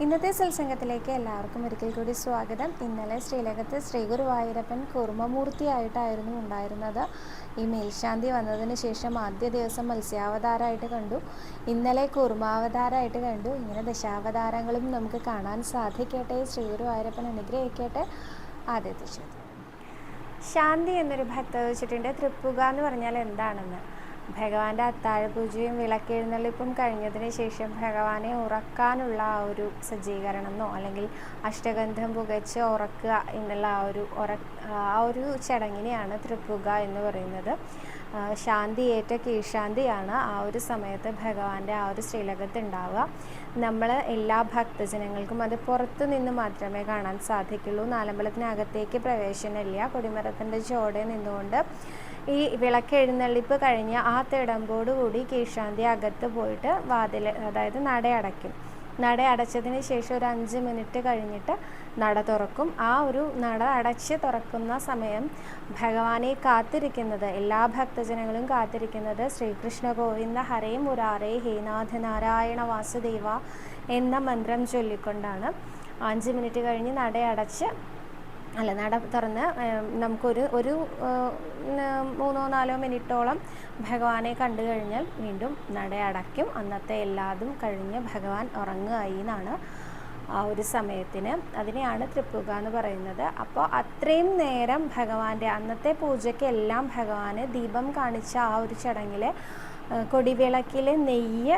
ഇന്നത്തെ സത്സംഗത്തിലേക്ക് എല്ലാവർക്കും ഒരിക്കൽ കൂടി സ്വാഗതം. ഇന്നലെ ശ്രീലകത്ത് ശ്രീ ഗുരുവായൂരപ്പൻ കുർമ്മമൂർത്തിയായിട്ടായിരുന്നു ഉണ്ടായിരുന്നത്. ഈ മേൽശാന്തി വന്നതിന് ശേഷം ആദ്യ ദിവസം മത്സ്യാവതാരമായിട്ട് കണ്ടു. ഇന്നലെ കുർമാവതാരമായിട്ട് കണ്ടു. ഇങ്ങനെ ദശാവതാരങ്ങളും നമുക്ക് കാണാൻ സാധിക്കട്ടെ. ശ്രീ ഗുരുവായൂരപ്പൻ അനുഗ്രഹിക്കട്ടെ. ആദ്യത്തെ ശാന്തി എന്നൊരു ഭക്ത വെച്ചിട്ടുണ്ട് തൃപ്പുക എന്ന് പറഞ്ഞാൽ എന്താണെന്ന്? ഭഗവാന്റെ അത്താഴപൂജയും വിളക്കെഴുന്നള്ളിപ്പും കഴിഞ്ഞതിന് ശേഷം ഭഗവാനെ ഉറക്കാനുള്ള ആ ഒരു സജ്ജീകരണം എന്നോ അല്ലെങ്കിൽ അഷ്ടഗന്ധം പുകച്ച് ഉറക്കുക എന്നുള്ള ആ ഒരു ഉറ ആ ഒരു ചടങ്ങിനെയാണ് തൃപ്പുക എന്ന് പറയുന്നത്. ശാന്തി ശാന്തിയേറ്റ കീഴ്ശാന്തിയാണ് ആ ഒരു സമയത്ത് ഭഗവാന്റെ ആ ഒരു ശ്രീലകത്ത് ഉണ്ടാവുക നമ്മൾ എല്ലാ ഭക്തജനങ്ങൾക്കും അത് പുറത്തു നിന്ന് മാത്രമേ കാണാൻ സാധിക്കുള്ളൂ. നാലമ്പലത്തിനകത്തേക്ക് പ്രവേശനമില്ല. കൊടിമരത്തിന്റെ ചോടെ നിന്നുകൊണ്ട് ഈ വിളക്ക് എഴുന്നള്ളിപ്പ് കഴിഞ്ഞ് ആ തിടമ്പോട് കൂടി കീഴ്ശാന്തി അകത്ത് പോയിട്ട് വാതിൽ അതായത് നട അടയ്ക്കും. നട അടച്ചതിന് ശേഷം ഒരു അഞ്ച് മിനിറ്റ് കഴിഞ്ഞിട്ട് നട തുറക്കും. ആ ഒരു നട അടച്ച് തുറക്കുന്ന സമയം ഭഗവാനെ കാത്തിരിക്കുന്നത് എല്ലാ ഭക്തജനങ്ങളും കാത്തിരിക്കുന്നത് ശ്രീകൃഷ്ണ ഗോവിന്ദ ഹരേ മുരാരേ ഹേനാഥ നാരായണ വാസുദേവ എന്ന മന്ത്രം ചൊല്ലിക്കൊണ്ടാണ്. അഞ്ച് മിനിറ്റ് കഴിഞ്ഞ് നട അടച്ച് അല്ല നട തുറന്ന് നമുക്കൊരു ഒരു മൂന്നോ നാലോ മിനിറ്റോളം ഭഗവാനെ കണ്ടു കഴിഞ്ഞാൽ വീണ്ടും നട അടയ്ക്കും. അന്നത്തെ എല്ലാതും കഴിഞ്ഞ് ഭഗവാൻ ഉറങ്ങുകയായി എന്നാണ് ആ ഒരു സമയത്തിന്. അതിനെയാണ് തൃപ്പുക എന്ന് പറയുന്നത്. അപ്പോൾ അത്രയും നേരം ഭഗവാന്റെ അന്നത്തെ പൂജയ്ക്ക് എല്ലാം ഭഗവാന് ദീപം കാണിച്ച ആ ഒരു ചടങ്ങിൽ കൊടിവിളക്കിലെ നെയ്യ്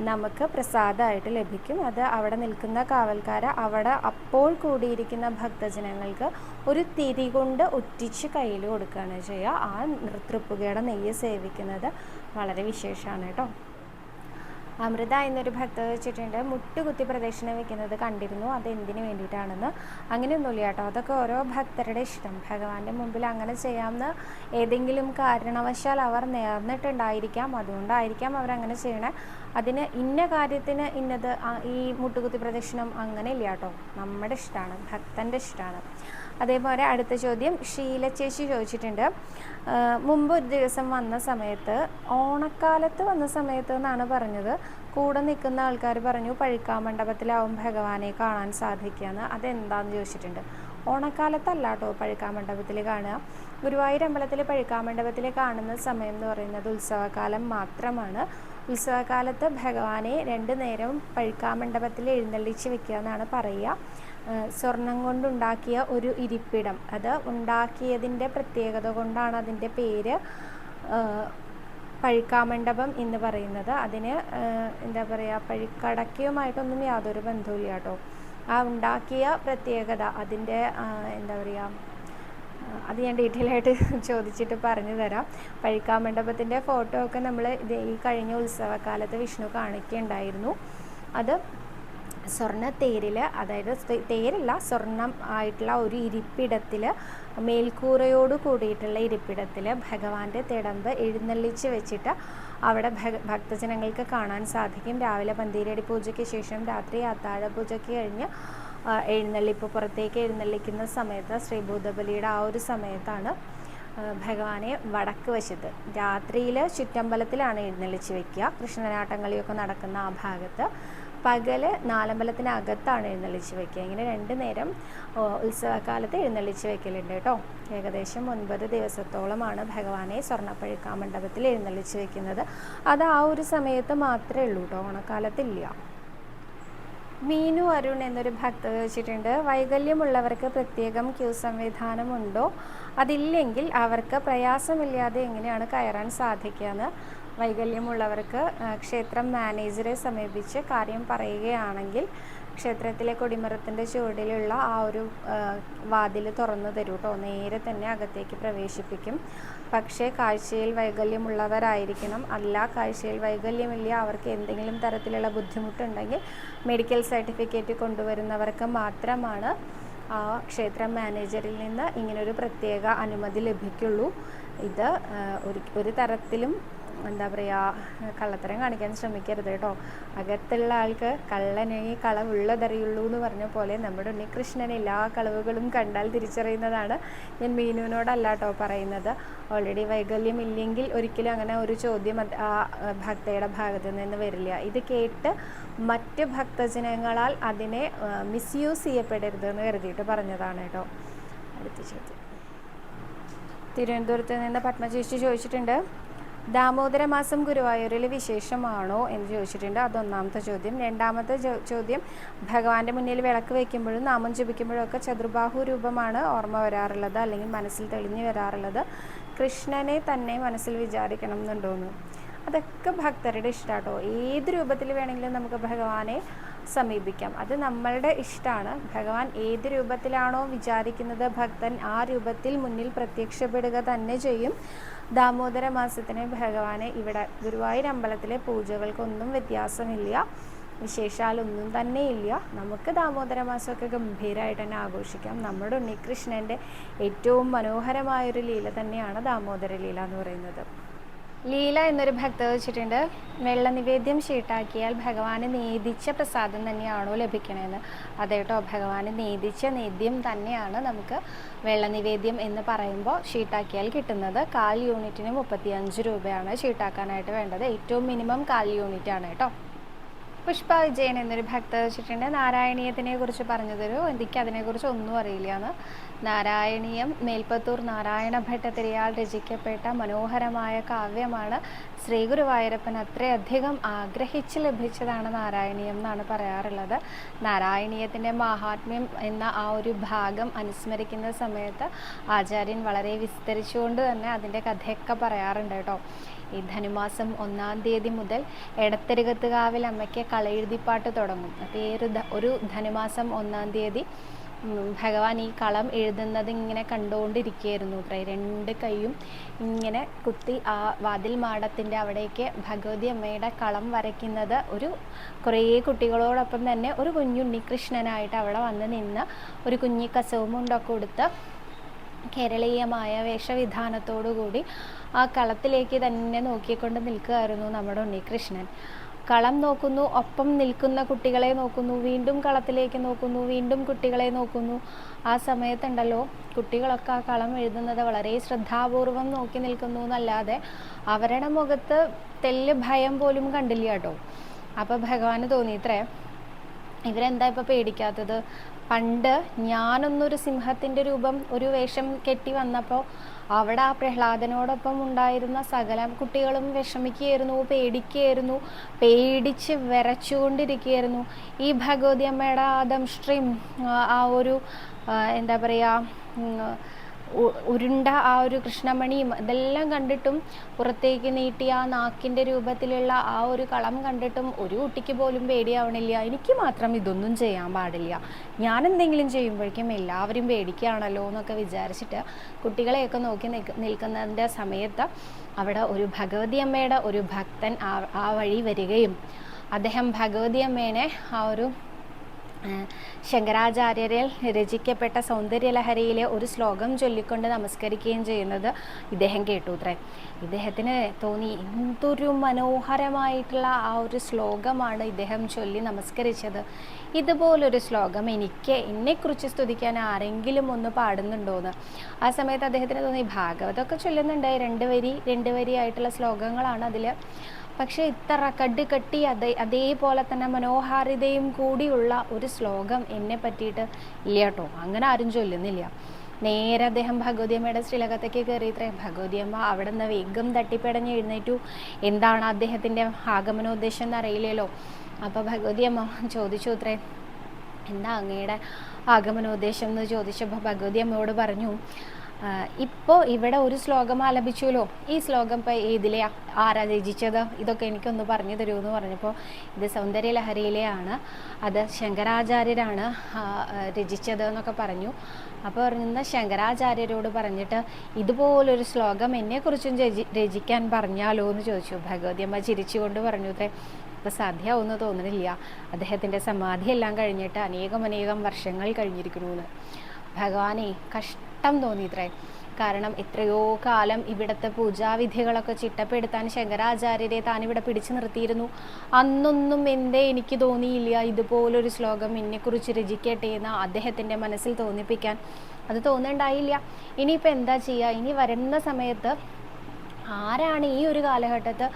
നമുക്ക് പ്രസാദമായിട്ട് ലഭിക്കും. അത് അവിടെ നിൽക്കുന്ന കാവൽക്കാരെ അവിടെ അപ്പോൾ കൂടിയിരിക്കുന്ന ഭക്തജനങ്ങൾക്ക് ഒരു തിരി കൊണ്ട് ഒറ്റിച്ച് കയ്യിൽ കൊടുക്കുകയാണ് ചെയ്യുക. ആ തൃപ്പുകയുടെ നെയ്യ് സേവിക്കുന്നത് വളരെ വിശേഷമാണ് കേട്ടോ. അമൃത എന്നൊരു ഭക്ത വെച്ചിട്ടുണ്ട്. മുട്ടുകുത്തി പ്രദക്ഷിണം വെക്കുന്നത് കണ്ടിരുന്നു. അത് എന്തിനു വേണ്ടിയിട്ടാണെന്ന് അങ്ങനെയൊന്നുമില്ല കേട്ടോ. അതൊക്കെ ഓരോ ഭക്തരുടെ ഇഷ്ടം. ഭഗവാന്റെ മുമ്പിൽ അങ്ങനെ ചെയ്യാമെന്ന് ഏതെങ്കിലും കാരണവശാൽ അവർ നേർന്നിട്ടുണ്ടായിരിക്കാം. അതുകൊണ്ടായിരിക്കാം അവരങ്ങനെ ചെയ്യണേ. അതിന് ഇന്ന കാര്യത്തിന് ഇന്നത് ഈ മുട്ടുകുത്തി പ്രദക്ഷിണം അങ്ങനെ ഇല്ല കേട്ടോ നമ്മുടെ ഇഷ്ടമാണ് ഭക്തന്റെ ഇഷ്ടമാണ് അതേപോലെ അടുത്ത ചോദ്യം ഷീല ചേച്ചി ചോദിച്ചിട്ടുണ്ട്. മുമ്പ് ഒരു ദിവസം വന്ന സമയത്ത് ഓണക്കാലത്ത് വന്ന സമയത്ത് എന്നാണ് പറഞ്ഞത്. കൂടെ നിൽക്കുന്ന ആൾക്കാർ പറഞ്ഞു പഴുക്കാമണ്ഡപത്തിലാവും ഭഗവാനെ കാണാൻ സാധിക്കുകയെന്ന്. അതെന്താണെന്ന് ചോദിച്ചിട്ടുണ്ട്. ഓണക്കാലത്തല്ല കേട്ടോ പഴുക്കാമണ്ഡപത്തിൽ കാണുക. ഗുരുവായൂർ അമ്പലത്തിലെ പഴുക്കാമണ്ഡപത്തിൽ കാണുന്ന സമയം എന്ന് പറയുന്നത് ഉത്സവകാലം മാത്രമാണ്. ഉത്സവകാലത്ത് ഭഗവാനെ രണ്ട് നേരവും പഴുക്കാമണ്ഡപത്തിൽ എഴുന്നള്ളിച്ച് വെക്കുക എന്നാണ് പറയുക. സ്വർണം കൊണ്ടുണ്ടാക്കിയ ഒരു ഇരിപ്പിടം. അത് ഉണ്ടാക്കിയതിന്റെ പ്രത്യേകത കൊണ്ടാണ് അതിന്റെ പേര് പഴുക്കാമണ്ഡപം എന്ന് പറയുന്നത്. അതിന് എന്താ പറയുക പഴുക്കടക്കയുമായിട്ടൊന്നും യാതൊരു ബന്ധവുമില്ല കേട്ടോ. ആ ഉണ്ടാക്കിയ പ്രത്യേകത അതിന്റെ എന്താ പറയുക അത് ഞാൻ ഡീറ്റെയിൽ ആയിട്ട് ചോദിച്ചിട്ട് പറഞ്ഞു തരാം. പഴുക്കാമണ്ഡപത്തിന്റെ ഫോട്ടോ ഒക്കെ നമ്മൾ ഈ കഴിഞ്ഞ ഉത്സവകാലത്ത് വിഷ്ണു കാണിക്കുകയുണ്ടായിരുന്നു. അത് സ്വർണ തേരിൽ അതായത് തേരല്ല സ്വർണം ആയിട്ടുള്ള ഒരു ഇരിപ്പിടത്തിൽ മേൽക്കൂരയോട് കൂടിയിട്ടുള്ള ഇരിപ്പിടത്തിൽ ഭഗവാന്റെ തിടമ്പ് എഴുന്നള്ളിച്ച് വെച്ചിട്ട് അവിടെ ഭക്തജനങ്ങൾക്ക് കാണാൻ സാധിക്കും. രാവിലെ പന്തീരടി പൂജയ്ക്ക് ശേഷം രാത്രി അത്താഴ പൂജയ്ക്ക് കഴിഞ്ഞ് എഴുന്നള്ളിപ്പ് പുറത്തേക്ക് എഴുന്നള്ളിക്കുന്ന സമയത്ത് ശ്രീഭൂതബലിയുടെ ആ ഒരു സമയത്താണ് ഭഗവാനെ വടക്ക് വശത്ത് രാത്രിയിൽ ചുറ്റമ്പലത്തിലാണ് എഴുന്നള്ളിച്ച് വെക്കുക. കൃഷ്ണനാട്ടങ്ങളിയൊക്കെ നടക്കുന്ന ആ ഭാഗത്ത് പകൽ നാലമ്പലത്തിനകത്താണ് എഴുന്നള്ളിച്ച് വെക്കുക. ഇങ്ങനെ രണ്ട് നേരം ഉത്സവകാലത്ത് എഴുന്നള്ളിച്ച് വെക്കലുണ്ട് കേട്ടോ. ഏകദേശം ഒൻപത് ദിവസത്തോളമാണ് ഭഗവാനെ സ്വർണപ്പഴുക്കാ മണ്ഡപത്തിൽ എഴുന്നള്ളിച്ച് വെക്കുന്നത്. അത് ആ ഒരു സമയത്ത് മാത്രമേ ഉള്ളൂ കേട്ടോ. ഓണക്കാലത്തില്ല. മീനു അരുൺ എന്നൊരു ഭക്ത ചോദിച്ചിട്ടുണ്ട് വൈകല്യമുള്ളവർക്ക് പ്രത്യേകം ക്യൂ സംവിധാനമുണ്ടോ? അതില്ലെങ്കിൽ അവർക്ക് പ്രയാസമില്ലാതെ എങ്ങനെയാണ് കയറാൻ സാധിക്കുകയെന്ന് വൈകല്യമുള്ളവർക്ക് ക്ഷേത്രം മാനേജറെ സമീപിച്ച് കാര്യം പറയുകയാണെങ്കിൽ ക്ഷേത്രത്തിലെ കൊടിമരത്തിന്റെ ചുവടിലുള്ള ആ ഒരു വാതിൽ തുറന്നു തരും കേട്ടോ നേരെ തന്നെ അകത്തേക്ക് പ്രവേശിപ്പിക്കും. പക്ഷേ കാഴ്ചയിൽ വൈകല്യമുള്ളവരായിരിക്കണം. അല്ല കാഴ്ചയിൽ വൈകല്യമില്ല. അവർക്ക് എന്തെങ്കിലും തരത്തിലുള്ള ബുദ്ധിമുട്ടുണ്ടെങ്കിൽ മെഡിക്കൽ സർട്ടിഫിക്കറ്റ് കൊണ്ടുവരുന്നവർക്ക് മാത്രമാണ് ആ ക്ഷേത്ര മാനേജറിൽ നിന്ന് ഇങ്ങനൊരു പ്രത്യേക അനുമതി ലഭിക്കുള്ളൂ. ഇത് ഒരു ഒരു തരത്തിലും എന്താ പറയുക കള്ളത്തരം കാണിക്കാൻ ശ്രമിക്കരുത് കേട്ടോ. അകത്തുള്ള ആൾക്ക് കള്ളനെ കളവുള്ളതറിയുള്ളൂ എന്ന് പറഞ്ഞ പോലെ നമ്മുടെ ഉണ്ണികൃഷ്ണൻ എല്ലാ കളവുകളും കണ്ടാൽ തിരിച്ചറിയുന്നതാണ് ഞാൻ മീനുവിനോടല്ല കേട്ടോ പറയുന്നത്. ഓൾറെഡി വൈകല്യം ഇല്ലെങ്കിൽ ഒരിക്കലും അങ്ങനെ ഒരു ചോദ്യം ആ ഭക്തയുടെ ഭാഗത്തു നിന്ന് വരില്ല. ഇത് കേട്ട് മറ്റ് ഭക്തജനങ്ങളാൽ അതിനെ മിസ്യൂസ് ചെയ്യപ്പെടരുത് എന്ന് കരുതിയിട്ട് പറഞ്ഞതാണ് കേട്ടോ. അടുത്ത ചോദ്യം. തിരുവനന്തപുരത്ത് നിന്ന് പത്മചേച്ചി ചോദിച്ചിട്ടുണ്ട്. ദാമോദര മാസം ഗുരുവായൂരിൽ വിശേഷമാണോ എന്ന് ചോദിച്ചിട്ടുണ്ട്. അതൊന്നാമത്തെ ചോദ്യം. രണ്ടാമത്തെ ചോദ്യം ഭഗവാന്റെ മുന്നിൽ വിളക്ക് വയ്ക്കുമ്പോഴും നാമം ജപിക്കുമ്പോഴും ഒക്കെ ചതുർബാഹു രൂപമാണ് ഓർമ്മ വരാറുള്ളത് അല്ലെങ്കിൽ മനസ്സിൽ തെളിഞ്ഞു വരാറുള്ളത്. കൃഷ്ണനെ തന്നെ മനസ്സിൽ വിചാരിക്കണം എന്നുണ്ടോന്ന്. അതൊക്കെ ഭക്തരുടെ ഇഷ്ടമാട്ടോ ഏത് രൂപത്തിൽ വേണമെങ്കിലും നമുക്ക് ഭഗവാനെ സമീപിക്കാം. അത് നമ്മളുടെ ഇഷ്ടമാണ് ഭഗവാൻ ഏത് രൂപത്തിലാണോ വിചാരിക്കുന്നത് ഭക്തൻ ആ രൂപത്തിൽ മുന്നിൽ പ്രത്യക്ഷപ്പെടുക തന്നെ ചെയ്യും. ദാമോദര മാസത്തിന് ഭഗവാനെ ഇവിടെ ഗുരുവായൂർ അമ്പലത്തിലെ പൂജകൾക്കൊന്നും വ്യത്യാസമില്ല. വിശേഷാലൊന്നും തന്നെ ഇല്ല നമുക്ക് ദാമോദര മാസമൊക്കെ ഗംഭീരമായിട്ട് തന്നെ ആഘോഷിക്കാം. നമ്മുടെ ഉണ്ണികൃഷ്ണന്റെ ഏറ്റവും മനോഹരമായൊരു ലീല തന്നെയാണ് ദാമോദര ലീല എന്ന് പറയുന്നത്. ലീല എന്നൊരു ഭക്ത വെച്ചിട്ടുണ്ട്. വെള്ള നിവേദ്യം ഷീട്ടാക്കിയാൽ ഭഗവാന് നേദിച്ച പ്രസാദം തന്നെയാണോ ലഭിക്കണമെന്ന് അതേട്ടോ ഭഗവാന് നേദിച്ച നേദ്യം തന്നെയാണ് നമുക്ക് വെള്ള നിവേദ്യം എന്ന് പറയുമ്പോൾ ഷീട്ടാക്കിയാൽ കിട്ടുന്നത്. കാൽ യൂണിറ്റിന് മുപ്പത്തിയഞ്ച് രൂപയാണ് ഷീട്ടാക്കാനായിട്ട് വേണ്ടത്. ഏറ്റവും മിനിമം കാൽ യൂണിറ്റ് ആണ് കേട്ടോ. പുഷ്പ വിജയൻ എന്നൊരു ഭക്ത വെച്ചിട്ടുണ്ട്. നാരായണീയത്തിനെ കുറിച്ച് പറഞ്ഞു തരൂ എനിക്ക് അതിനെക്കുറിച്ച് ഒന്നും അറിയില്ല എന്ന്. നാരായണീയം മേൽപ്പത്തൂർ നാരായണ ഭട്ടത്തിരിയാൽ രചിക്കപ്പെട്ട മനോഹരമായ കാവ്യമാണ് ശ്രീ ഗുരുവായൂരപ്പൻ അത്രയധികം ആഗ്രഹിച്ച് ലഭിച്ചതാണ് നാരായണീയം എന്നാണ് പറയാറുള്ളത്. നാരായണീയത്തിന്റെ മഹാത്മ്യം എന്ന ആ ഒരു ഭാഗം അനുസ്മരിക്കുന്ന സമയത്ത് ആചാര്യൻ വളരെ വിസ്തരിച്ചുകൊണ്ട് തന്നെ അതിന്റെ കഥയൊക്കെ പറയാറുണ്ട് കേട്ടോ. ഈ ധനുമാസം ഒന്നാം തീയതി മുതൽ എടത്തരികത്തുകാവിൽ അമ്മയ്ക്ക് കളയെഴുതിപ്പാട്ട് തുടങ്ങും. അപ്പോൾ ഈ ഒരു ഒരു ധനുമാസം ഒന്നാം തീയതി ഭഗവാൻ ഈ കളം എഴുതുന്നത് ഇങ്ങനെ കണ്ടുകൊണ്ടിരിക്കുകയായിരുന്നു കേട്ടോ രണ്ട് കൈയും ഇങ്ങനെ കുത്തി ആ വാതിൽ മാടത്തിന്റെ അവിടേക്ക് ഭഗവതി അമ്മയുടെ കളം വരയ്ക്കുന്നത് ഒരു കുറേ കുട്ടികളോടൊപ്പം തന്നെ ഒരു കുഞ്ഞുണ്ണികൃഷ്ണനായിട്ട് അവിടെ വന്ന് നിന്ന് ഒരു കുഞ്ഞി കസവും ഉണ്ടൊക്കെ കൊടുത്ത് കേരളീയമായ വേഷവിധാനത്തോടു കൂടി ആ കളത്തിലേക്ക് തന്നെ നോക്കിക്കൊണ്ട് നിൽക്കുകയായിരുന്നു നമ്മുടെ ഉണ്ണികൃഷ്ണൻ. കളം നോക്കുന്നു ഒപ്പം നിൽക്കുന്ന കുട്ടികളെ നോക്കുന്നു വീണ്ടും കളത്തിലേക്ക് നോക്കുന്നു വീണ്ടും കുട്ടികളെ നോക്കുന്നു. ആ സമയത്തുണ്ടല്ലോ കുട്ടികളൊക്കെ ആ കളം എഴുതുന്നത് വളരെ ശ്രദ്ധാപൂർവം നോക്കി നിൽക്കുന്നു എന്നല്ലാതെ അവരുടെ മുഖത്ത് തെല്ല് ഭയം പോലും കണ്ടില്ല കേട്ടോ. അപ്പോൾ ഭഗവാന് തോന്നിയിത്രേ ഇവരെന്താ ഇപ്പൊ പേടിക്കാത്തത്? പണ്ട് ഞാനൊന്നൊരു സിംഹത്തിന്റെ രൂപം ഒരു വേഷം കെട്ടി വന്നപ്പോൾ അവിടെ ആ പ്രഹ്ലാദനോടൊപ്പം ഉണ്ടായിരുന്ന സകല കുട്ടികളും വിഷമിക്കുകയായിരുന്നു പേടിക്കുകയായിരുന്നു പേടിച്ച് വിറച്ചുകൊണ്ടിരിക്കുകയായിരുന്നു. ഈ ഭഗവതി അമ്മയുടെ ആ ആ ഒരു എന്താ പറയുക ഉരുണ്ട ആ ഒരു കൃഷ്ണമണിയും ഇതെല്ലാം കണ്ടിട്ടും പുറത്തേക്ക് നീട്ടിയ ആ നാക്കിന്റെ രൂപത്തിലുള്ള ആ ഒരു കളം കണ്ടിട്ടും ഒരു കുട്ടിക്ക് പോലും പേടിയാവണില്ല. എനിക്ക് മാത്രം ഇതൊന്നും ചെയ്യാൻ പാടില്ല. ഞാൻ എന്തെങ്കിലും ചെയ്യുമ്പോഴേക്കും എല്ലാവരും പേടിക്കുകയാണല്ലോ എന്നൊക്കെ വിചാരിച്ചിട്ട് കുട്ടികളെയൊക്കെ നോക്കി നിൽക്ക നിൽക്കുന്നതിന്റെ സമയത്ത് അവിടെ ഒരു ഭഗവതി അമ്മയുടെ ഒരു ഭക്തൻ ആ വഴി വരികയും അദ്ദേഹം ഭഗവതി അമ്മേനെ ആ ഒരു ശങ്കരാചാര്യരിൽ രചിക്കപ്പെട്ട സൗന്ദര്യലഹരിയിലെ ഒരു ശ്ലോകം ചൊല്ലിക്കൊണ്ട് നമസ്കരിക്കുകയും ചെയ്യുന്നത് ഇദ്ദേഹം കേട്ടു അത്രേ ഇദ്ദേഹത്തിന് തോന്നി എന്തൊരു മനോഹരമായിട്ടുള്ള ആ ഒരു ശ്ലോകമാണ് ഇദ്ദേഹം ചൊല്ലി നമസ്കരിച്ചത്. ഇതുപോലൊരു ശ്ലോകം എനിക്ക് എന്നെക്കുറിച്ച് സ്തുതിക്കാൻ ആരെങ്കിലും ഒന്ന് പാടുന്നുണ്ടോയെന്ന് ആ സമയത്ത് അദ്ദേഹത്തിന് തോന്നി ഭാഗവതമൊക്കെ ചൊല്ലുന്നുണ്ട് രണ്ട് വരി രണ്ട് വരിയായിട്ടുള്ള ശ്ലോകങ്ങളാണ് അതിൽ പക്ഷേ ഇത്ര കടി കട്ടി അതേ അതേപോലെ തന്നെ മനോഹാരിതയും കൂടിയുള്ള ഒരു ശ്ലോകം എന്നെ പറ്റിയിട്ട് ഇല്ല കേട്ടോ. അങ്ങനെ ആരും ചൊല്ലുന്നില്ല. നേരെ അദ്ദേഹം ഭഗവതിയമ്മയുടെ ശ്രീലകത്തേക്ക് കയറിയത്രേ ഭഗവതിയമ്മ അവിടെ നിന്ന് വേഗം തട്ടിപ്പടഞ്ഞ് എഴുന്നേറ്റു. എന്താണ് അദ്ദേഹത്തിന്റെ ആഗമനോദ്ദേശം എന്ന് അറിയില്ലല്ലോ അപ്പോൾ ഭഗവതിയമ്മ ചോദിച്ചു അത്രേ എന്താ അങ്ങയുടെ ആഗമനോദ്ദേശം? എന്ന് ചോദിച്ചപ്പോൾ ഭഗവതി അമ്മയോട് പറഞ്ഞു ഇപ്പോൾ ഇവിടെ ഒരു ശ്ലോകം ആലപിച്ചുല്ലോ ഈ ശ്ലോകം ഇപ്പോൾ ഏതിലെ ആരാ രചിച്ചത്? ഇതൊക്കെ എനിക്കൊന്ന് പറഞ്ഞു തരൂ എന്ന് പറഞ്ഞപ്പോൾ ഇത് സൗന്ദര്യലഹരിയിലെയാണ് അത് ശങ്കരാചാര്യരാണ് രചിച്ചത് എന്നൊക്കെ പറഞ്ഞു. അപ്പോൾ പറഞ്ഞ ശങ്കരാചാര്യരോട് പറഞ്ഞിട്ട് ഇതുപോലൊരു ശ്ലോകം എന്നെക്കുറിച്ചും രചി രചിക്കാൻ പറഞ്ഞാലോ എന്ന് ചോദിച്ചു. ഭഗവതി അമ്മ ചിരിച്ചുകൊണ്ട് പറഞ്ഞു "ദേ, ഇപ്പം സാധ്യമാവുമെന്ന് തോന്നുന്നില്ല അദ്ദേഹത്തിന്റെ സമാധിയെല്ലാം കഴിഞ്ഞിട്ട് അനേകം അനേകം വർഷങ്ങൾ കഴിഞ്ഞിരിക്കുന്നു ഭഗവാനെ കഷ്ടം തോന്നിയിത്രേ. കാരണം എത്രയോ കാലം ഇവിടുത്തെ പൂജാവിധികളൊക്കെ ചിട്ടപ്പെടുത്താൻ ശങ്കരാചാര്യരെ താൻ ഇവിടെ പിടിച്ചു നിർത്തിയിരുന്നു. അന്നൊന്നും എന്തേ എനിക്ക് തോന്നിയില്ല ഇതുപോലൊരു ശ്ലോകം എന്നെക്കുറിച്ച് രചിക്കട്ടെ എന്ന് അദ്ദേഹത്തിന്റെ മനസ്സിൽ തോന്നിപ്പിക്കാൻ. അത് തോന്നുന്നുണ്ടായില്ല ഇനിയിപ്പോൾ എന്താ ചെയ്യുക ഇനി വരുന്ന സമയത്ത് ആരാണ് ഈ ഒരു കാലഘട്ടത്തിൽ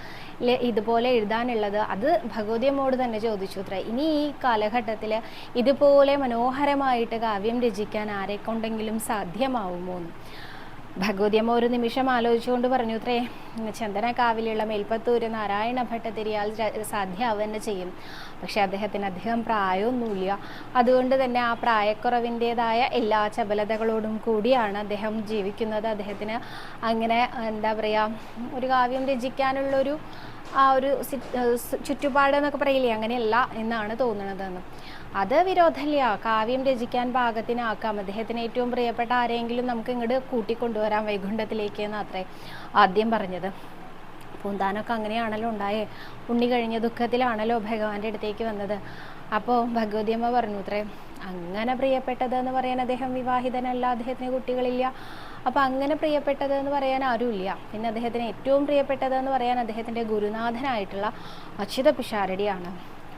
ഇതുപോലെ എഴുതാനുള്ളത്. അത് ഭഗവതിയമ്മോട് തന്നെ ചോദിച്ചു അത്ര ഇനി ഈ കാലഘട്ടത്തിൽ ഇതുപോലെ മനോഹരമായിട്ട് കാവ്യം രചിക്കാൻ ആരെ കൊണ്ടെങ്കിലും സാധ്യമാവുമോ എന്ന് ഭഗവതിയമ്മ ഒരു നിമിഷം ആലോചിച്ചുകൊണ്ട് പറഞ്ഞു അത്രേ ചന്ദനക്കാവിലുള്ള മേൽപ്പത്തൂര് നാരായണ ഭട്ടതിരിയാൽ സാധ്യ തന്നെ ചെയ്യും. പക്ഷെ അദ്ദേഹത്തിന് അധികം പ്രായമൊന്നുമില്ല. അതുകൊണ്ട് തന്നെ ആ പ്രായക്കുറവിന്റെതായ എല്ലാ ചപലതകളോടും കൂടിയാണ് അദ്ദേഹം ജീവിക്കുന്നത്. അദ്ദേഹത്തിന് അങ്ങനെ എന്താ പറയുക ഒരു കാവ്യം രചിക്കാനുള്ളൊരു ആ ഒരു ചുറ്റുപാട് എന്നൊക്കെ പറയില്ലേ അങ്ങനെയല്ല എന്നാണ് തോന്നുന്നതെന്ന് അത് വിരോധമില്ല. കാവ്യം രചിക്കാൻ പാകത്തിനാക്കാം. അദ്ദേഹത്തിന് ഏറ്റവും പ്രിയപ്പെട്ട ആരെങ്കിലും നമുക്ക് ഇങ്ങോട്ട് കൂട്ടിക്കൊണ്ടുവരാം വൈകുണ്ഠത്തിലേക്ക് എന്നാത്രേ ആദ്യം പറഞ്ഞത്. പൂന്താനൊക്കെ അങ്ങനെയാണല്ലോ ഉണ്ടായേ? ഉണ്ണി കഴിഞ്ഞ ദുഃഖത്തിലാണല്ലോ ഭഗവാന്റെ അടുത്തേക്ക് വന്നത്. അപ്പോൾ ഭഗവതിയമ്മ പറഞ്ഞു അത്രേ അങ്ങനെ പ്രിയപ്പെട്ടത് എന്ന് പറയാൻ അദ്ദേഹം വിവാഹിതനല്ല അദ്ദേഹത്തിന് കുട്ടികളില്ല. അപ്പോൾ അങ്ങനെ പ്രിയപ്പെട്ടത് എന്ന് പറയാൻ ആരുമില്ല. പിന്നെ അദ്ദേഹത്തിന് ഏറ്റവും പ്രിയപ്പെട്ടത് എന്ന് പറയാൻ അദ്ദേഹത്തിന്റെ ഗുരുനാഥനായിട്ടുള്ള അച്യുത പിഷാരടിയാണ്.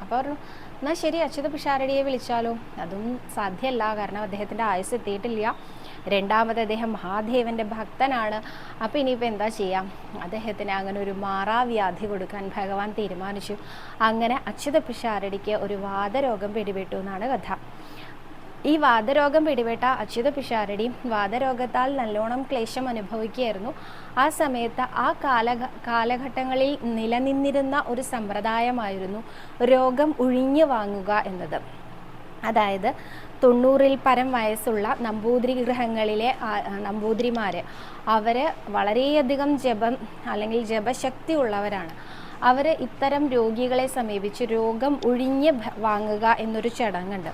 അപ്പോൾ പറഞ്ഞു എന്നാൽ ശരി അച്യുത പിഷാരടിയെ വിളിച്ചാലോ? അതും സാധ്യമല്ല കാരണം അദ്ദേഹത്തിന്റെ ആയുസ് എത്തിയിട്ടില്ല. രണ്ടാമത് അദ്ദേഹം മഹാദേവന്റെ ഭക്തനാണ്. അപ്പോൾ ഇനിയിപ്പോൾ എന്താ ചെയ്യാം? അദ്ദേഹത്തിന് അങ്ങനെ ഒരു മാറാവ്യാധി കൊടുക്കാൻ ഭഗവാൻ തീരുമാനിച്ചു. അങ്ങനെ അച്യുത പിഷാരടിക്ക് ഒരു വാദരോഗം പിടിപെട്ടു എന്നാണ് കഥ. ഈ വാദരോഗം പിടിപെട്ട അച്യുത പിഷാരടി വാദരോഗത്താൽ നല്ലോണം ക്ലേശം അനുഭവിക്കുകയായിരുന്നു. ആ സമയത്ത് ആ കാല കാലഘട്ടങ്ങളിൽ നിലനിന്നിരുന്ന ഒരു സമ്പ്രദായമായിരുന്നു രോഗം ഒഴിഞ്ഞു വാങ്ങുക എന്നത്. അതായത് തൊണ്ണൂറിൽ പരം വയസ്സുള്ള നമ്പൂതിരി ഗൃഹങ്ങളിലെ നമ്പൂതിരിമാർ അവർ വളരെയധികം ജപം അല്ലെങ്കിൽ ജപശക്തി ഉള്ളവരാണ് അവർ ഇത്തരം രോഗികളെ സമീപിച്ച് രോഗം ഒഴിഞ്ഞ് വാങ്ങുക എന്നൊരു ചടങ്ങുണ്ട്.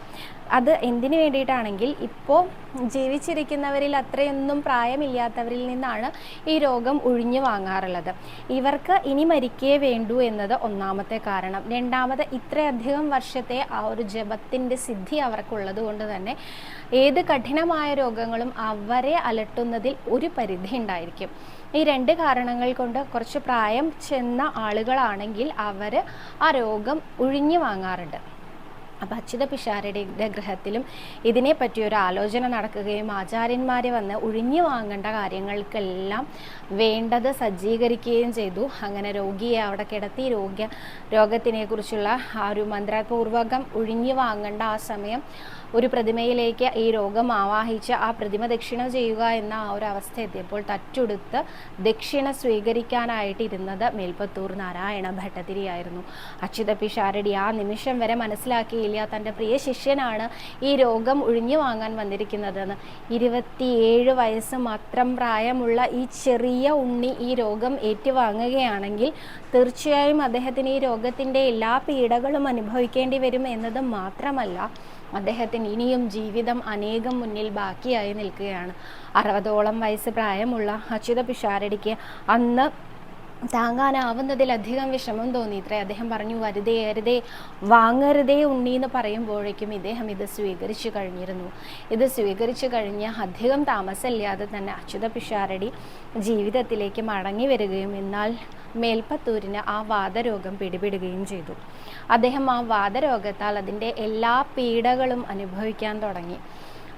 അത് എന്തിനു വേണ്ടിയിട്ടാണെങ്കിൽ ഇപ്പോൾ ജീവിച്ചിരിക്കുന്നവരിൽ അത്രയൊന്നും പ്രായമില്ലാത്തവരിൽ നിന്നാണ് ഈ രോഗം ഒഴിഞ്ഞു വാങ്ങാറുള്ളത്. ഇവർക്ക് ഇനി മരിക്കേ വേണ്ടൂ എന്നത് ഒന്നാമത്തെ കാരണം. രണ്ടാമത് ഇത്രയധികം വർഷത്തെ ആ ഒരു ജപത്തിന്റെ സിദ്ധി അവർക്കുള്ളത് കൊണ്ട് തന്നെ ഏത് കഠിനമായ രോഗങ്ങളും അവരെ അലട്ടുന്നതിൽ ഒരു പരിധി ഉണ്ടായിരിക്കും ഈ രണ്ട് കാരണങ്ങൾ കൊണ്ട് കുറച്ച് പ്രായം ചെന്ന ആളുകളാണെങ്കിൽ അവർ ആ രോഗം ഒഴിഞ്ഞു വാങ്ങാറുണ്ട്. അപ്പം അച്യുത പിഷാരടിയുടെ ഗ്രഹത്തിലും ഇതിനെപ്പറ്റി ഒരു ആലോചന നടക്കുകയും ആചാര്യന്മാരെ വന്ന് ഒഴിഞ്ഞു വാങ്ങേണ്ട കാര്യങ്ങൾക്കെല്ലാം വേണ്ടത് സജ്ജീകരിക്കുകയും ചെയ്തു. അങ്ങനെ രോഗിയെ അവിടെ കിടത്തി രോഗ്യ രോഗത്തിനെ കുറിച്ചുള്ള ആ ഒരു മന്ത്രപൂർവകം ഒഴിഞ്ഞു വാങ്ങേണ്ട ആ സമയം ഒരു പ്രതിമയിലേക്ക് ഈ രോഗം ആവാഹിച്ച് ആ പ്രതിമ ദക്ഷിണ ചെയ്യുക എന്ന ആ ഒരു അവസ്ഥ എത്തിയപ്പോൾ തച്ചുടുത്ത് ദക്ഷിണ സ്വീകരിക്കാനായിട്ടിരുന്നത് മേൽപ്പത്തൂർ നാരായണ ഭട്ടതിരിയായിരുന്നു. അച്യുത പിഷാരടി ആ നിമിഷം വരെ മനസ്സിലാക്കിയില്ല തന്റെ പ്രിയ ശിഷ്യനാണ് ഈ രോഗം ഒഴിഞ്ഞു വാങ്ങാൻ വന്നിരിക്കുന്നതെന്ന്. ഇരുപത്തിയേഴ് വയസ്സ് മാത്രം പ്രായമുള്ള ഈ ചെറിയ ഉണ്ണി ഈ രോഗം ഏറ്റുവാങ്ങുകയാണെങ്കിൽ തീർച്ചയായും അദ്ദേഹത്തിന് ഈ രോഗത്തിന്റെ എല്ലാ പീഡകളും അനുഭവിക്കേണ്ടി വരും എന്നത് മാത്രമല്ല അദ്ദേഹത്തിന് ഇനിയും ജീവിതം അനേകം മുന്നിൽ ബാക്കിയായി നിൽക്കുകയാണ്. അറുപതോളം വയസ്സ് പ്രായമുള്ള അച്യുത പിഷാരടിക്ക് അന്ന് താങ്ങാനാവുന്നതിലധികം വിഷമം തോന്നി. ഇത്രേ അദ്ദേഹം പറഞ്ഞു വരുതേ അരുതേ വാങ്ങരുതേ ഉണ്ണി എന്ന് പറയുമ്പോഴേക്കും ഇദ്ദേഹം ഇത് സ്വീകരിച്ചു കഴിഞ്ഞിരുന്നു. ഇത് സ്വീകരിച്ചു കഴിഞ്ഞ് അധികം താമസമില്ലാതെ തന്നെ അച്യുത പിഷാരടി ജീവിതത്തിലേക്ക് മടങ്ങി വരികയും എന്നാൽ മേൽപ്പത്തൂരിന് ആ വാദരോഗം പിടിപെടുകയും ചെയ്തു. അദ്ദേഹം ആ വാദരോഗത്താൽ അതിന്റെ എല്ലാ പീഡകളും അനുഭവിക്കാൻ തുടങ്ങി.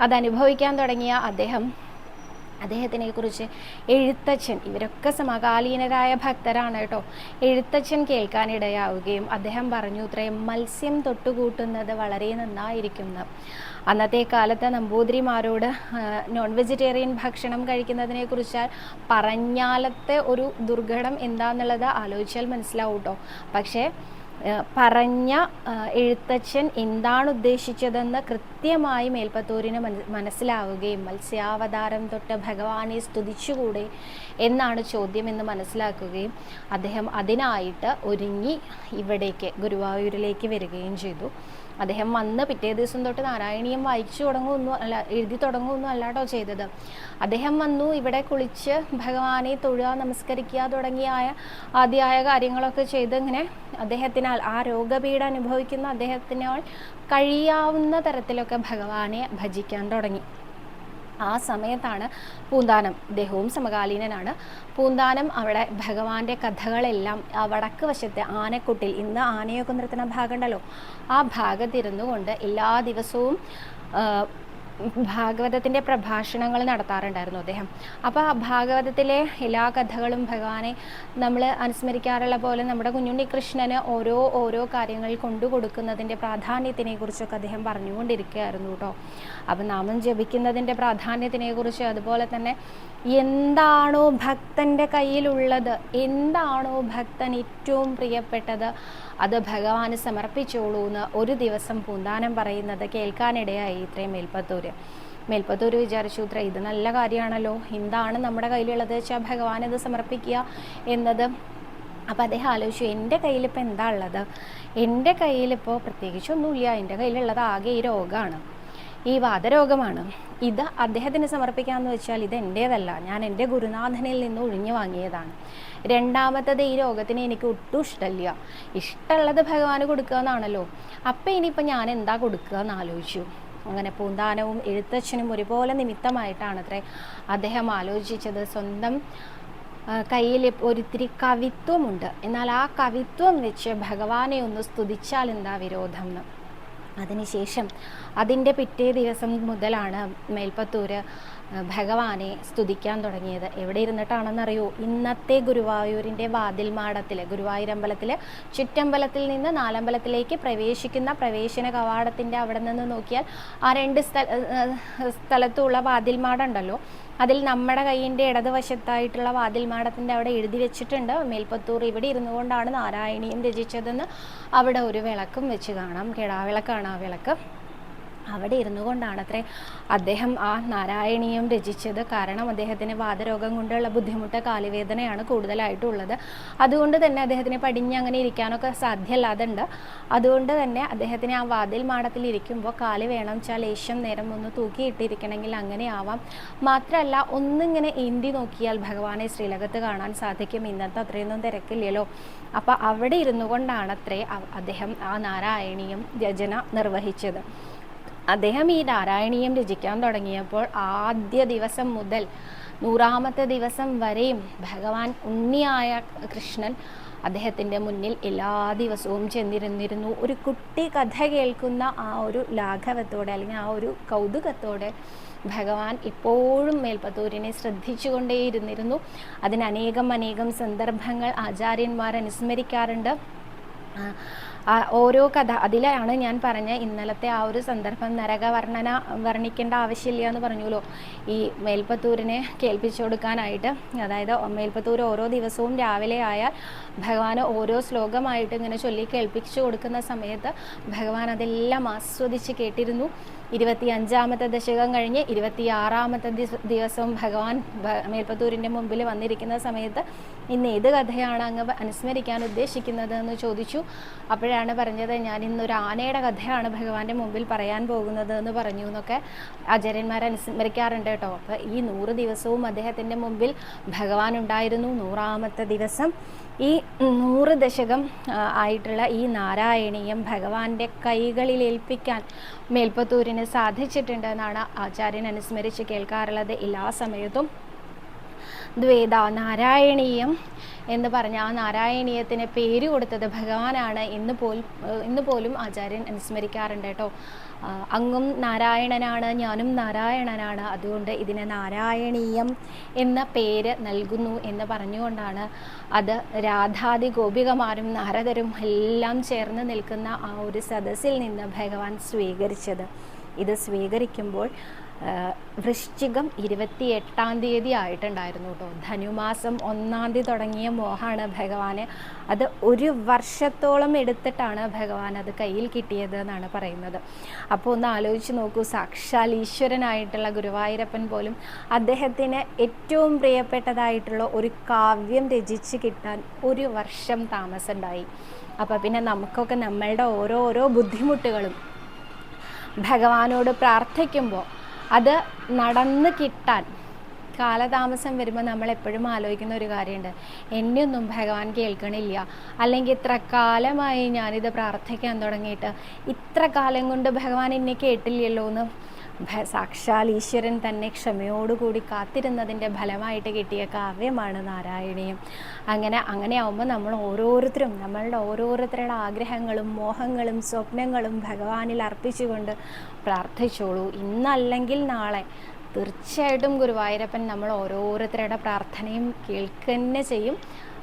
അതനുഭവിക്കാൻ തുടങ്ങിയ അദ്ദേഹം അദ്ദേഹത്തിനെ കുറിച്ച് എഴുത്തച്ഛൻ ഇവരൊക്കെ സമകാലീനരായ ഭക്തരാണ് കേട്ടോ. എഴുത്തച്ഛൻ കേൾക്കാനിടയാവുകയും അദ്ദേഹം പറഞ്ഞു ഇത്രയും മത്സ്യം തൊട്ടുകൂട്ടുന്നത് വളരെ നന്നായിരിക്കുന്നു അന്നത്തെ കാലത്ത് നമ്പൂതിരിമാരോട് നോൺ വെജിറ്റേറിയൻ ഭക്ഷണം കഴിക്കുന്നതിനെ കുറിച്ച് പറഞ്ഞാലത്തെ ഒരു ദുർഘടം എന്താണെന്നുള്ളത് ആലോചിച്ചാൽ മനസ്സിലാവും കേട്ടോ പക്ഷേ പറഞ്ഞ എഴുത്തച്ഛൻ എന്താണ് ഉദ്ദേശിച്ചതെന്ന് കൃത്യമായി മേൽപ്പത്തൂരിന് മനസ്സിലാവുകയും മത്സ്യാവതാരം തൊട്ട് ഭഗവാനെ സ്തുതിച്ചുകൂടെ എന്നാണ് ചോദ്യം എന്ന് മനസ്സിലാക്കുകയും അദ്ദേഹം അതിനായിട്ട് ഒരുങ്ങി ഇവിടേക്ക് ഗുരുവായൂരിലേക്ക് വരികയും ചെയ്തു. അദ്ദേഹം വന്ന് പിറ്റേ ദിവസം തൊട്ട് നാരായണീയം വായിച്ചു തുടങ്ങുമെന്നു അല്ല എഴുതി തുടങ്ങുമെന്നു അല്ലാട്ടോ ചെയ്തത്. അദ്ദേഹം വന്നു ഇവിടെ കുളിച്ച് ഭഗവാനെ തൊഴുക നമസ്കരിക്കുക തുടങ്ങിയായ ആദ്യമായ കാര്യങ്ങളൊക്കെ ചെയ്ത് ഇങ്ങനെ അദ്ദേഹത്തിനാൽ ആ രോഗപീഠ അനുഭവിക്കുന്ന അദ്ദേഹത്തിനാൽ കഴിയാവുന്ന തരത്തിലൊക്കെ ഭഗവാനെ ഭജിക്കാൻ തുടങ്ങി. ആ സമയത്താണ് പൂന്താനം. ഇദ്ദേഹവും സമകാലീനനാണ്. പൂന്താനം അവിടെ ഭഗവാന്റെ കഥകളെല്ലാം ആ വടക്ക് വശത്തെ ആനക്കുട്ടിൽ ഇന്ന് ആനയൊക്കെ നിർത്തുന്ന ഭാഗമുണ്ടല്ലോ ആ ഭാഗത്തിരുന്നു കൊണ്ട് എല്ലാ ദിവസവും ഭാഗവതത്തിന്റെ പ്രഭാഷണങ്ങൾ നടത്താറുണ്ടായിരുന്നു അദ്ദേഹം. അപ്പോൾ ആ ഭാഗവതത്തിലെ എല്ലാ കഥകളും ഭഗവാനെ നമ്മൾ അനുസ്മരിക്കാറുള്ള പോലെ നമ്മുടെ കുഞ്ഞുണ്ണി കൃഷ്ണന് ഓരോ ഓരോ കാര്യങ്ങൾ കൊണ്ടു കൊടുക്കുന്നതിന്റെ പ്രാധാന്യത്തിനെ കുറിച്ചൊക്കെ അദ്ദേഹം പറഞ്ഞുകൊണ്ടിരിക്കുകയായിരുന്നു കേട്ടോ. അപ്പം നാമം ജപിക്കുന്നതിന്റെ പ്രാധാന്യത്തിനെ കുറിച്ച് അതുപോലെ തന്നെ എന്താണോ ഭക്തന്റെ കയ്യിലുള്ളത് എന്താണോ ഭക്തൻ ഏറ്റവും പ്രിയപ്പെട്ടത് അത് ഭഗവാന് സമർപ്പിച്ചോളൂ എന്ന് ഒരു ദിവസം പൂന്താനം പറയുന്നത് കേൾക്കാനിടയായി. ഇത്രയും മേൽപ്പത്തൂര് മേൽപ്പത്തൂർ വിചാരിച്ചു ഇത്ര ഇത് നല്ല കാര്യമാണല്ലോ. എന്താണ് നമ്മുടെ കയ്യിലുള്ളത്? വെച്ചാൽ ഭഗവാൻ ഇത് സമർപ്പിക്കുക എന്നത്. അപ്പോൾ അദ്ദേഹം ആലോചിച്ചു എന്റെ കയ്യിലിപ്പോൾ എന്താ ഉള്ളത്? എന്റെ കയ്യിലിപ്പോൾ പ്രത്യേകിച്ചൊന്നുമില്ല എന്റെ കയ്യിലുള്ളത് ആകെ ഈ രോഗമാണ്. ഈ വാതരോഗമാണ്. ഇത് അദ്ദേഹത്തിന് സമർപ്പിക്കാമെന്ന് വെച്ചാൽ ഇത് എന്റേതല്ല ഞാൻ എന്റെ ഗുരുനാഥനിൽ നിന്ന് ഒഴിഞ്ഞു വാങ്ങിയതാണ്. രണ്ടാമത്തത് ഈ രോഗത്തിന് എനിക്ക് ഒട്ടും ഇഷ്ടമില്ല. ഇഷ്ടമുള്ളത് ഭഗവാന് കൊടുക്കുക എന്നാണല്ലോ. അപ്പം ഇനിയിപ്പോൾ ഞാൻ എന്താ കൊടുക്കുക എന്ന് ആലോചിച്ചു. അങ്ങനെ പൂന്താനവും എഴുത്തച്ഛനും ഒരുപോലെ നിമിത്തമായിട്ടാണ് നിമിത്തമായിട്ടാണത്രേ അദ്ദേഹം ആലോചിച്ചത്. സ്വന്തം കയ്യിൽ ഒരിത്തിരി കവിത്വമുണ്ട്. എന്നാൽ ആ കവിത്വം വെച്ച് ഭഗവാനെ ഒന്ന് സ്തുതിച്ചാൽ എന്താ വിരോധം? എന്ന് അതിനുശേഷം അതിന്റെ പിറ്റേ ദിവസം മുതലാണ് മേൽപ്പത്തൂര് ആ, ഭഗവാനെ സ്തുതിക്കാൻ തുടങ്ങിയത്. എവിടെ ഇരുന്നിട്ടാണെന്നറിയോ? ഇന്നത്തെ ഗുരുവായൂരിന്റെ വാതിൽ മാടത്തിൽ ഗുരുവായൂരമ്പലത്തിൽ ചുറ്റമ്പലത്തിൽ നിന്ന് നാലമ്പലത്തിലേക്ക് പ്രവേശിക്കുന്ന പ്രവേശന കവാടത്തിന്റെ അവിടെ നിന്ന് നോക്കിയാൽ ആ രണ്ട് സ്ഥല സ്ഥലത്തുള്ള വാതിൽ മാടുണ്ടല്ലോ അതിൽ നമ്മുടെ കൈയിന്റെ ഇടതുവശത്തായിട്ടുള്ള വാതിൽ മാടത്തിന്റെ അവിടെ എഴുതി വെച്ചിട്ടുണ്ട്. മേൽപ്പത്തൂർ ഇവിടെ ഇരുന്നു കൊണ്ടാണ് നാരായണീയം രചിച്ചതെന്ന് അവിടെ ഒരു വിളക്കും വെച്ച് കാണാം. കിടാവിളക്കാണ് ആ വിളക്ക്. അവിടെ ഇരുന്നു കൊണ്ടാണത്രേ അദ്ദേഹം ആ നാരായണീയം രചിച്ചത്. കാരണം അദ്ദേഹത്തിന് വാതരോഗം കൊണ്ടുള്ള ബുദ്ധിമുട്ട് കാലുവേദനയാണ് കൂടുതലായിട്ടുള്ളത്. അതുകൊണ്ട് തന്നെ അദ്ദേഹത്തിന് പടിഞ്ഞ് അങ്ങനെ ഇരിക്കാനൊക്കെ സാധ്യമല്ലാതുണ്ട് അതുകൊണ്ട് തന്നെ അദ്ദേഹത്തിന് ആ വാതിൽ മാടത്തിൽ ഇരിക്കുമ്പോൾ കാൽ വേണം വെച്ചാൽ ലേശം നേരം ഒന്ന് തൂക്കിയിട്ടിരിക്കണമെങ്കിൽ അങ്ങനെ ആവാം മാത്രമല്ല ഒന്നിങ്ങനെ ഏന്തി നോക്കിയാൽ ഭഗവാനെ ശ്രീലകത്ത് കാണാൻ സാധിക്കും. ഇന്നത്തെ അത്രയൊന്നും തിരക്കില്ലല്ലോ. അപ്പോൾ അവിടെ ഇരുന്നു കൊണ്ടാണത്രേ അത്രേ അദ്ദേഹം ആ നാരായണീയം രചന നിർവഹിച്ചത്. അദ്ദേഹം ഈ നാരായണീയം രചിക്കാൻ തുടങ്ങിയപ്പോൾ ആദ്യ ദിവസം മുതൽ നൂറാമത്തെ ദിവസം വരെയും ഭഗവാൻ ഉണ്ണിയായ കൃഷ്ണൻ അദ്ദേഹത്തിന്റെ മുന്നിൽ എല്ലാ ദിവസവും ചെന്നിരുന്നിരുന്നു. ഒരു കുട്ടി കഥ കേൾക്കുന്ന ആ ഒരു ലാഘവത്തോടെ അല്ലെങ്കിൽ ആ ഒരു കൗതുകത്തോടെ ഭഗവാൻ ഇപ്പോഴും മേൽപ്പത്തൂരിനെ ശ്രദ്ധിച്ചുകൊണ്ടേയിരുന്നിരുന്നു. അതിന് അനേകം അനേകം സന്ദർഭങ്ങൾ ആചാര്യന്മാർ അനുസ്മരിക്കാറുണ്ട്. ഓരോ കഥ അതിലാണ് ഞാൻ പറഞ്ഞ ഇന്നലത്തെ ആ ഒരു സന്ദർഭം നരകവർണന വർണിക്കേണ്ട ആവശ്യമില്ല എന്ന് പറഞ്ഞുല്ലോ ഈ മേൽപ്പത്തൂരിനെ കേൾപ്പിച്ചു കൊടുക്കാനായിട്ട് അതായത് മേൽപ്പത്തൂർ ഓരോ ദിവസവും രാവിലെ ആയാൽ ഭഗവാൻ ഓരോ ശ്ലോകമായിട്ട് ഇങ്ങനെ ചൊല്ലി കേൾപ്പിച്ചു കൊടുക്കുന്ന സമയത്ത് ഭഗവാൻ അതെല്ലാം ആസ്വദിച്ച് കേട്ടിരുന്നു. ഇരുപത്തി അഞ്ചാമത്തെ ദശകം കഴിഞ്ഞ് ഇരുപത്തി ആറാമത്തെ ദിവസം ഭഗവാൻ മേൽപ്പത്തൂരിന്റെ മുമ്പിൽ വന്നിരിക്കുന്ന സമയത്ത് ഇന്ന് ഏത് കഥയാണ് അങ്ങ് അനുസ്മരിക്കാൻ ഉദ്ദേശിക്കുന്നത് എന്ന് ചോദിച്ചു. അപ്പോഴാണ് പറഞ്ഞത് ഞാൻ ഇന്നൊരു ആനയുടെ കഥയാണ് ഭഗവാന്റെ മുമ്പിൽ പറയാൻ പോകുന്നത് എന്ന് പറഞ്ഞു എന്നൊക്കെ ആചാര്യന്മാർ അനുസ്മരിക്കാറുണ്ട് കേട്ടോ. അപ്പോൾ ഈ നൂറ് ദിവസവും അദ്ദേഹത്തിന്റെ മുമ്പിൽ ഭഗവാൻ ഉണ്ടായിരുന്നു നൂറാമത്തെ ദിവസം. ഈ നൂറ് ദശകം ആയിട്ടുള്ള ഈ നാരായണീയം ഭഗവാന്റെ കൈകളിൽ ഏൽപ്പിക്കാൻ മേൽപ്പത്തൂരിന് സാധിച്ചിട്ടുണ്ടെന്നാണ് ആചാര്യൻ അനുസ്മരിച്ച് കേൾക്കാറുള്ളത്. എല്ലാ സമയത്തും ദ്വേദ നാരായണീയം എന്ന് പറഞ്ഞ ആ നാരായണീയത്തിന് പേര് കൊടുത്തത് ഭഗവാനാണ്. എന്ന് പോലും ഇന്ന് പോലും ആചാര്യൻ അനുസ്മരിക്കാറുണ്ട് കേട്ടോ. അങ്ങും നാരായണനാണ് ഞാനും നാരായണനാണ്. അതുകൊണ്ട് ഇതിന് നാരായണീയം എന്ന പേര് നൽകുന്നു എന്ന് പറഞ്ഞുകൊണ്ടാണ് അത് രാധാദി ഗോപികമാരും നാരദരും എല്ലാം ചേർന്ന് നിൽക്കുന്ന ആ ഒരു സദസ്സിൽ നിന്ന് ഭഗവാൻ സ്വീകരിച്ചത്. ഇത് സ്വീകരിക്കുമ്പോൾ വൃശ്ചികം ഇരുപത്തി എട്ടാം തീയതി ആയിട്ടുണ്ടായിരുന്നു കേട്ടോ. ധനുമാസം ഒന്നാം തീയതി തുടങ്ങിയ മോഹമാണ് ഭഗവാന്. അത് ഒരു വർഷത്തോളം എടുത്തിട്ടാണ് ഭഗവാൻ അത് കയ്യിൽ കിട്ടിയത് എന്നാണ് പറയുന്നത്. അപ്പോൾ ഒന്ന് ആലോചിച്ച് നോക്കൂ സാക്ഷാൽ ഈശ്വരനായിട്ടുള്ള ഗുരുവായൂരപ്പൻ പോലും അദ്ദേഹത്തിന് ഏറ്റവും പ്രിയപ്പെട്ടതായിട്ടുള്ള ഒരു കാവ്യം രചിച്ച് കിട്ടാൻ ഒരു വർഷം താമസമുണ്ടായി. അപ്പോൾ പിന്നെ നമുക്കൊക്കെ നമ്മളുടെ ഓരോ ഓരോ ബുദ്ധിമുട്ടുകളും ഭഗവാനോട് പ്രാർത്ഥിക്കുമ്പോൾ അത് നടന്ന് കിട്ടാൻ കാലതാമസം വരുമ്പോൾ നമ്മൾ എപ്പോഴും ആലോചിക്കുന്ന ഒരു കാര്യമുണ്ട്. എന്നെയൊന്നും ഭഗവാൻ കേൾക്കണില്ല. അല്ലെങ്കിൽ ഇത്ര കാലമായി ഞാനിത് പ്രാർത്ഥിക്കാൻ തുടങ്ങിയിട്ട് ഇത്ര കാലം കൊണ്ട് ഭഗവാൻ എന്നെ കേട്ടില്ലല്ലോ എന്ന് സാക്ഷാൽ ഈശ്വരൻ തന്നെ ക്ഷമയോടുകൂടി കാത്തിരുന്നതിന്റെ ഫലമായിട്ട് കിട്ടിയ കാവ്യമാണ് നാരായണീയം. അങ്ങനെ അങ്ങനെ ആവുമ്പോൾ നമ്മൾ ഓരോരുത്തരും നമ്മളുടെ ഓരോരുത്തരുടെ ആഗ്രഹങ്ങളും മോഹങ്ങളും സ്വപ്നങ്ങളും ഭഗവാനിൽ അർപ്പിച്ചുകൊണ്ട് പ്രാർത്ഥിച്ചോളൂ. ഇന്നല്ലെങ്കിൽ നാളെ തീർച്ചയായിട്ടും ഗുരുവായൂരപ്പൻ നമ്മൾ ഓരോരുത്തരുടെ പ്രാർത്ഥനയും കേൾക്കുക തന്നെ ചെയ്യും.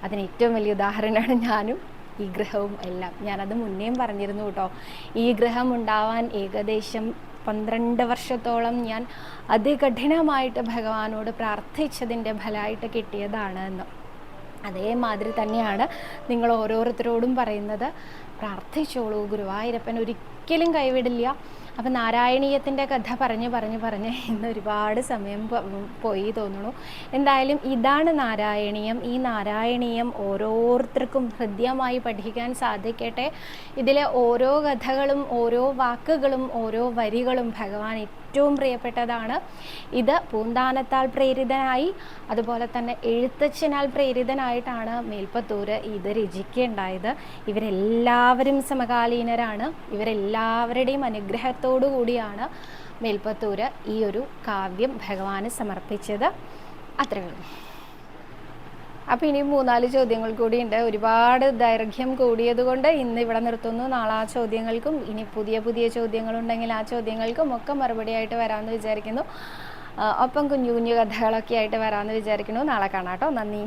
അതിന് ഏറ്റവും വലിയ ഉദാഹരണമാണ് ഞാനും ഈ ഗ്രഹവും എല്ലാം. ഞാനത് മുന്നേയും പറഞ്ഞിരുന്നു കേട്ടോ. ഈ ഗ്രഹം ഉണ്ടാവാൻ ഏകദേശം പന്ത്രണ്ട് വർഷത്തോളം ഞാൻ അതികഠിനമായിട്ട് ഭഗവാനോട് പ്രാർത്ഥിച്ചതിന്റെ ഫലമായിട്ട് കിട്ടിയതാണ് എന്ന്. അതേമാതിരി തന്നെയാണ് നിങ്ങൾ ഓരോരുത്തരോടും പറയുന്നത്. പ്രാർത്ഥിച്ചോളൂ ഗുരുവായൂരപ്പൻ ഒരിക്കലും കൈവിടില്ല. അപ്പം നാരായണീയത്തിന്റെ കഥ പറഞ്ഞ് പറഞ്ഞ് പറഞ്ഞ് ഇന്ന് ഒരുപാട് സമയം പോയി തോന്നുന്നു. എന്തായാലും ഇതാണ് നാരായണീയം. ഈ നാരായണീയം ഓരോരുത്തർക്കും ഹൃദ്യമായി പഠിക്കാൻ സാധിക്കട്ടെ. ഇതിലെ ഓരോ കഥകളും ഓരോ വാക്കുകളും ഓരോ വരികളും ഭഗവാൻ ഏറ്റവും പ്രിയപ്പെട്ടതാണ്. ഇത് പൂന്താനത്താൽ പ്രേരിതനായി അതുപോലെ തന്നെ എഴുത്തച്ഛനാൽ പ്രേരിതനായിട്ടാണ് മേൽപ്പത്തൂര് ഇത് രചിക്കുകയുണ്ടായത് ഇവരെല്ലാവരും സമകാലീനരാണ്. ഇവരെല്ലാവരുടെയും അനുഗ്രഹത്തോടു കൂടിയാണ് മേൽപ്പത്തൂര് ഈ ഒരു കാവ്യം ഭഗവാന് സമർപ്പിച്ചത്. അത്രയേ ഉള്ളൂ. അപ്പോൾ ഇനി മൂന്നാൽ ചോദ്യങ്ങൾ കൂടിയുണ്ട്. ഒരുപാട് ദൈർഘ്യം കൂടിയതുകൊണ്ട് ഇന്ന് ഇവിടെ നിർത്തുന്നു. നാളെ ആ ചോദ്യങ്ങൾക്കും ഇനി പുതിയ പുതിയ ചോദ്യങ്ങളുണ്ടെങ്കിൽ ആ ചോദ്യങ്ങൾക്കും ഒക്കെ മറുപടിയായിട്ട് വരാമെന്ന് വിചാരിക്കുന്നു. ഒപ്പം കുഞ്ഞു കുഞ്ഞു കഥകളൊക്കെ ആയിട്ട് വരാമെന്ന് വിചാരിക്കുന്നു. നാളെ കാണാം കേട്ടോ. നന്ദി.